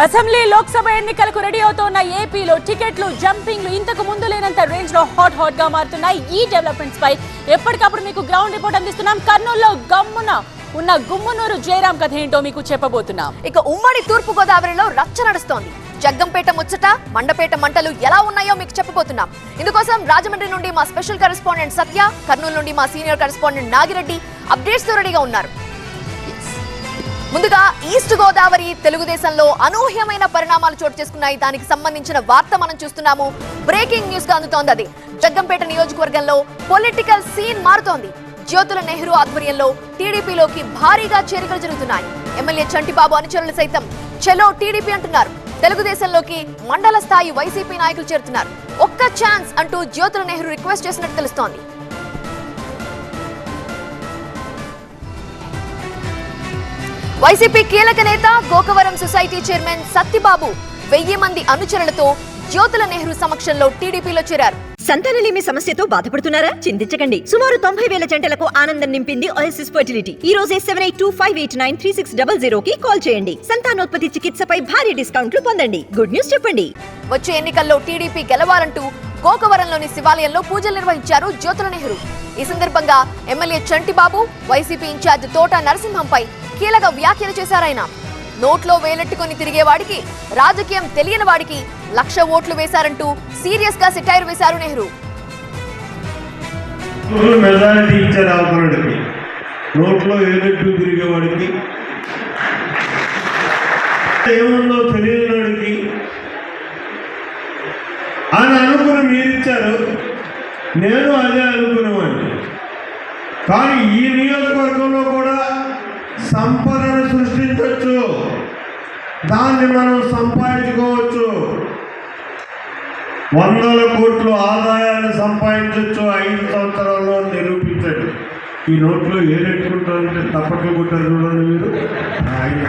Assembly Lok Sabha ఎన్నికలకు ready అవుతున్న ఏపీలో టికెట్లు జంపింగ్లు ఇంతకు ముందు లేనంత రేంజ్లో హాట్ హాట్గా మారుతున్నాయి. ఈ డెవలప్మెంట్స్ పై ఎప్పటికప్పుడు మీకు గ్రౌండ్ రిపోర్ట్ అందిస్తున్నాం. కర్నూలులో గమ్మున ఉన్న గుమ్మునూరు జయరాం కథ ఏంటో మీకు చెప్పబోతున్నాం. ఇక ఉమ్మడి తూర్పు గోదావరిలో రచ్చ నడుస్తోంది. జగ్గంపేట ముచ్చట మండపేట మంటలు ఎలా ఉన్నాయో మీకు చెప్పబోతున్నాం. ఇందుకోసం రాజమండ్రి నుండి మా స్పెషల్ కరెస్పాండెంట్ సత్య కర్నూలు నుండి మా సీనియర్ కరెస్పాండెంట్ నాగిరెడ్డి అప్డేట్స్తో రెడీగా ఉన్నారు. ముందుగా ఈస్ట్ గోదావరి తెలుగుదేశంలో అనూహ్యమైన పరిణామాలు చోటు చేసుకున్నాయి. దానికి సంబంధించిన వార్త మనం చూస్తున్నాము. బ్రేకింగ్ న్యూస్గా అందుతోంది అది. జగ్గంపేట నియోజకవర్గంలో పొలిటికల్ సీన్ మారుతోంది. జ్యోతుల నెహ్రూ ఆధ్వర్యంలో టీడీపీలోకి భారీగా చేరికలు జరుగుతున్నాయి. ఎమ్మెల్యే చంటిబాబు అనుచరులు సైతం చెలో టీడీపీ అంటున్నారు. తెలుగుదేశంలోకి మండల స్థాయి వైసీపీ నాయకులు చేరుతున్నారు. ఒక్క ఛాన్స్ అంటూ జ్యోతుల నెహ్రూ రిక్వెస్ట్ చేసినట్టు తెలుస్తోంది. వైసీపీ కీలక నేత గోకవరం సొసైటీ చైర్మన్ సత్యబాబు వెయ్యి మంది అనుచరులతో జ్యోతుల నెహ్రూ సమక్షంలో టీడీపీలో చేరారు. సంతానలేమి సమస్యతో బాధపడుతున్నారా? చింతించకండి. సుమారు తొంభై వేల జంటలకు ఆనందం నింపింది ఓఎస్ఎస్ ఫర్టిలిటీ ఈ రోజే seven eight two five eight nine three six double zero కి కాల్ చేయండి. సంతానోత్పత్తి చికిత్సపై భారీ డిస్కౌంట్లు పొందండి. గుడ్ న్యూస్ చెప్పండి. వచ్చే ఎన్నికల్లో టీడీపీ గెలవాలంటూ గోకవరంలోని శివాలయంలో పూజలు నిర్వహించారు జ్యోతుల నెహ్రూ. ఈ సందర్భంగా ఎమ్మెల్యే చంటిబాబు వైసీపీ ఇన్ఛార్జ్ తోట నరసింహంపై కీలక వ్యాఖ్యలు చేశారాయన. నోట్లో వేలెట్టుకుని తిరిగేవాడికి రాజకీయం తెలియని వాడికి లక్ష ఓట్లు వేశారంటూ సీరియస్గా సిటైర్ వేశారు నెహ్రూ. మెజారిటీ ఇచ్చారు అవతరుడికి నోట్లో ఏదెట్టు తిరిగేవాడికి. ఏముందో తెలియని వాడికి అని అనుకుని మీరిచ్చారు. నేను అదే అనుకునేవాడిని కానీ ఈ నియోజకవర్గంలో దాన్ని మనం సంపాదించుకోవచ్చు. వందల కోట్లు ఆదాయాన్ని సంపాదించవచ్చు ఐదు సంవత్సరాల్లో నిరూపించండి. ఈ నోట్లో ఏ రెట్టుకుంటారంటే తప్పట్లు కొట్టారు చూడండి మీరు. ఆయన